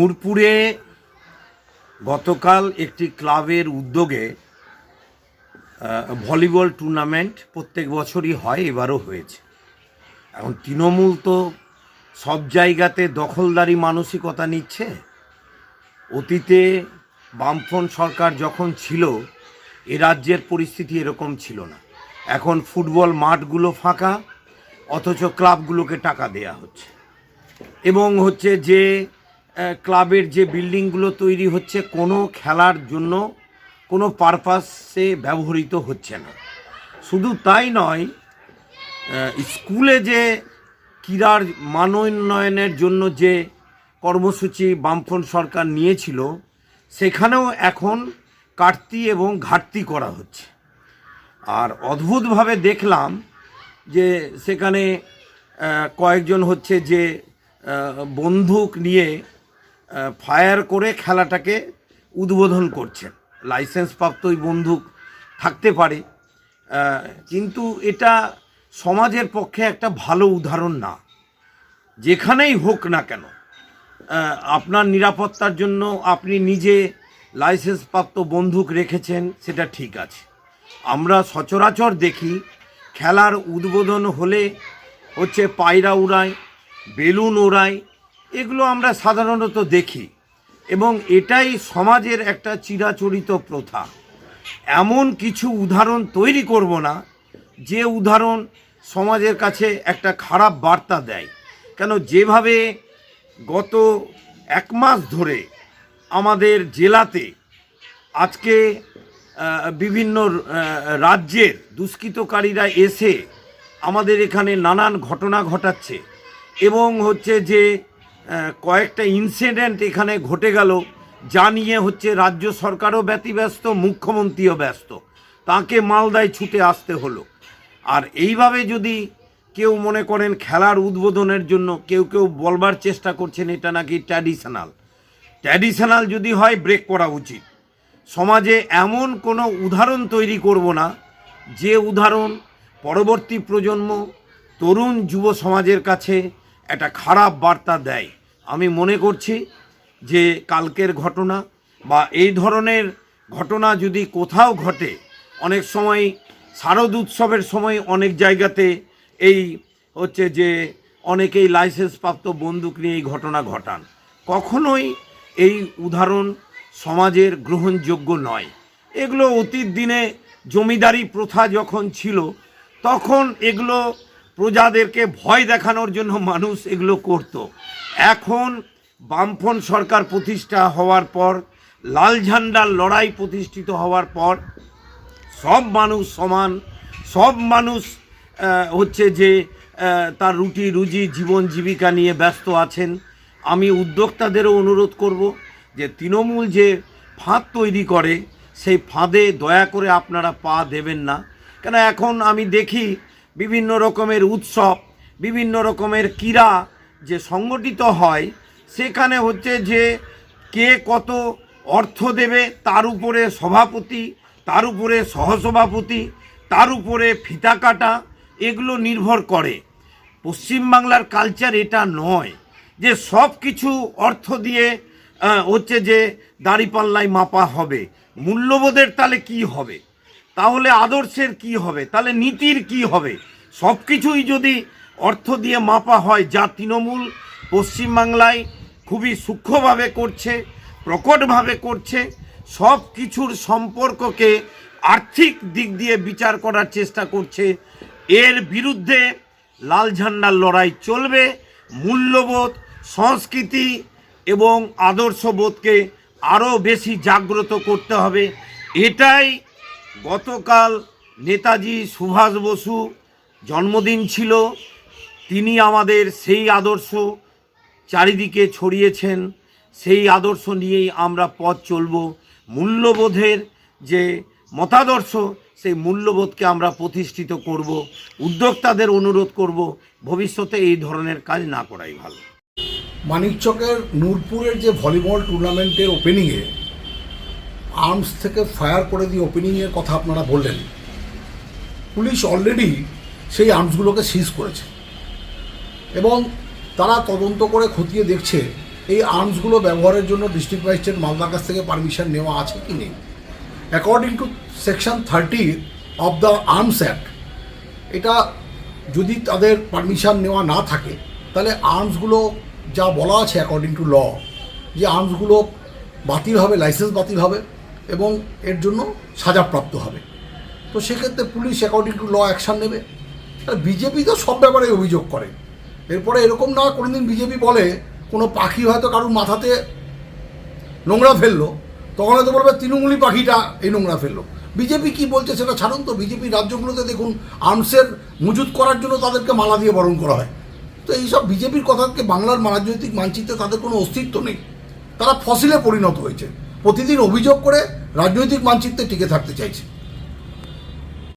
নূরপুরে গতকাল একটি ক্লাবের উদ্যোগে ভলিবল টুর্নামেন্ট প্রত্যেক বছরই হয়, এবারও হয়েছে। এখন তৃণমূল তো সব জায়গাতে দখলদারি মানসিকতা নিচ্ছে। অতীতে বামফ্রন্ট সরকার যখন ছিল, এ রাজ্যের পরিস্থিতি এরকম ছিল না। এখন ফুটবল মাঠগুলো ফাঁকা, অথচ ক্লাবগুলোকে টাকা দেয়া হচ্ছে। এবং হচ্ছে যে ক্লাবের যে বিল্ডিংগুলো তৈরি হচ্ছে কোনো খেলার জন্য কোনো পারপাসে ব্যবহৃত হচ্ছে না। শুধু তাই নয় স্কুলে যে ক্রীড়ার মানোন্নয়নের জন্য যে কর্মসূচি বামফ্রন্ট সরকার নিয়েছিল, সেখানেও এখন কাটতি এবং ঘাটতি করা হচ্ছে। আর অদ্ভুতভাবে দেখলাম যে সেখানে কয়েকজন হচ্ছে যে বন্দুক নিয়ে ফায়ার করে খেলাটাকে উদ্বোধন করছেন। লাইসেন্স প্রাপ্ত ওই বন্দুক থাকতে পারে। কিন্তু এটা সমাজের পক্ষে একটা ভালো উদাহরণ না। যেখানেই হোক না কেন আপনার নিরাপত্তার জন্য আপনি নিজে লাইসেন্স প্রাপ্ত বন্দুক রেখেছেন, সেটা ঠিক আছে। আমরা সচরাচর দেখি খেলার উদ্বোধন হলে হচ্ছে পায়রা উড়ায়, বেলুন ওড়ায় এগুলো আমরা সাধারণত দেখি এবং এটাই সমাজের একটা চিরাচরিত প্রথা। এমন কিছু উদাহরণ তৈরি করব না যে উদাহরণ সমাজের কাছে একটা খারাপ বার্তা দেয়। কেন যেভাবে গত এক মাস ধরে আমাদের জেলাতে আজকে বিভিন্ন রাজ্যের দুষ্কৃতকারীরা এসে আমাদের এখানে নানান ঘটনা ঘটাচ্ছে এবং হচ্ছে যে কয়েকটা ইনসিডেন্ট এখানে ঘটে গেল, যা নিয়ে হচ্ছে রাজ্য সরকারও ব্যতিব্যস্ত, মুখ্যমন্ত্রীও ব্যস্ত। তাকে মালদায় ছুটে আসতে হলো। আর এইভাবে যদি কেউ মনে করেন খেলার উদ্বোধনের জন্য কেউ কেউ বলবার চেষ্টা করছেন, এটা নাকি ট্র্যাডিশনাল ট্র্যাডিশনাল যদি হয় ব্রেক করা উচিত। সমাজে এমন কোনো উদাহরণ তৈরি করব না, যে উদাহরণ পরবর্তী প্রজন্ম তরুণ যুব সমাজের কাছে একটা খারাপ বার্তা দেয়। আমি মনে করছি যে কালকের ঘটনা বা এই ধরনের ঘটনা যদি কোথাও ঘটে, অনেক সময় শারদ উৎসবের সময় অনেক জায়গাতে এই হচ্ছে যে অনেকেই লাইসেন্স প্রাপ্ত বন্দুক নিয়ে এই ঘটনা ঘটান। কখনোই এই উদাহরণ সমাজের গ্রহণযোগ্য নয়। এগুলো অতীত দিনে জমিদারি প্রথা যখন ছিল, তখন এগুলো প্রজাদেরকে ভয় দেখানোর জন্য মানুষ এগুলো করত। এখন বামফন সরকার প্রতিষ্ঠা হওয়ার পর, লাল ঝান্ডার লড়াই প্রতিষ্ঠিত হওয়ার পর, সব মানুষ সমান, সব মানুষ হচ্ছে যে তার রুটি, রুজি, জীবন, জীবিকা নিয়ে ব্যস্ত আছেন। আমি উদ্যোক্তাদেরও অনুরোধ করব যে তৃণমূল যে ফাঁদ তৈরি করে, সেই ফাঁদে দয়া করে আপনারা পা দেবেন না। কেন এখন আমি দেখি বিভিন্ন রকমের উৎসব, বিভিন্ন রকমের ক্রীড়া যে সংগঠিত হয়, সেখানে হচ্ছে যে কে কত অর্থ দেবে, তার উপরে সভাপতি, তার উপরে সহসভাপতি, তার উপরে ফিতা কাটা, এগুলো নির্ভর করে। পশ্চিমবাংলার কালচার এটা নয় যে সব কিছু অর্থ দিয়ে হচ্ছে যে দাঁড়িপাল্লায় মাপা হবে। মূল্যবোধের তাহলে কি হবে? তাহলে আদর্শের কি হবে? তাহলে নীতির কি হবে? সব কিছুই যদি অর্থ দিয়ে মাপা হয়, যা তৃণমূল পশ্চিমবাংলায় খুবই সূক্ষ্মভাবে করছে, প্রকটভাবে করছে সব কিছুর সম্পর্ককে আর্থিক দিক দিয়ে বিচার করার চেষ্টা করছে, এর বিরুদ্ধে লাল ঝান্ডার লড়াই চলবে, মূল্যবোধ, সংস্কৃতি এবং আদর্শবোধকে আরও বেশি জাগ্রত করতে হবে। এটাই গতকাল নেতাজি সুভাষ বসু জন্মদিন ছিল। তিনি আমাদের সেই আদর্শ চারিদিকে ছড়িয়েছেন। সেই আদর্শ নিয়েই আমরা পথ চলব। মূল্যবোধের যে মতাদর্শ, সেই মূল্যবোধকে আমরা প্রতিষ্ঠিত করব। উদ্যোক্তাদের অনুরোধ করব, ভবিষ্যতে এই ধরনের কাজ না করাই ভালো। মানিকচকের নূরপুরের যে ভলিবল টুর্নামেন্টের ওপেনিংয়ে আর্মস থেকে ফায়ার করে দিয়ে ওপেনিংয়ের কথা আপনারা বললেন, পুলিশ অলরেডি সেই আর্মসগুলোকে সিজ করেছে। এবং তারা তদন্ত করে খতিয়ে দেখছে এই আর্মসগুলো ব্যবহারের জন্য ডিস্ট্রিক্ট ম্যাজিস্ট্রেট মালদার কাছ থেকে পারমিশন নেওয়া আছে কি নেই। According to section thirty of the Arms Act এটা যদি তাদের পারমিশন নেওয়া না থাকে, তাহলে আর্মসগুলো যা বলা আছে অ্যাকর্ডিং টু ল যে আর্মসগুলো বাতিল হবে লাইসেন্স বাতিল হবে। এবং এর জন্য সাজাপ্রাপ্ত হবে। তো সেক্ষেত্রে police according to law action নেবে। আর বিজেপি তো সব ব্যাপারে অভিযোগ করে। এরপরে এরকম না কোনোদিন বিজেপি বলে, কোনো পাখি হয়তো কারোর মাথাতে নোংরা ফেলল, তখন হয়তো বলবে, তৃণমূলী পাখিটা এই নোংরা ফেলল। বিজেপি কি বলছে সেটা ছাড়ুন তো। বিজেপি রাজ্যগুলোতে দেখুন, আর্মসের মজুত করার জন্য তাদেরকে মালা দিয়ে বরণ করা হয়। তো এইসব বিজেপির কথাকে বাংলার রাজনৈতিক মানচিত্রে তাদের কোনো অস্তিত্ব নেই। তারা ফসিলে পরিণত হয়েছে। প্রতিদিন অভিযোগ করে রাজনৈতিক মানচিত্রে টিকে থাকতে চাইছে।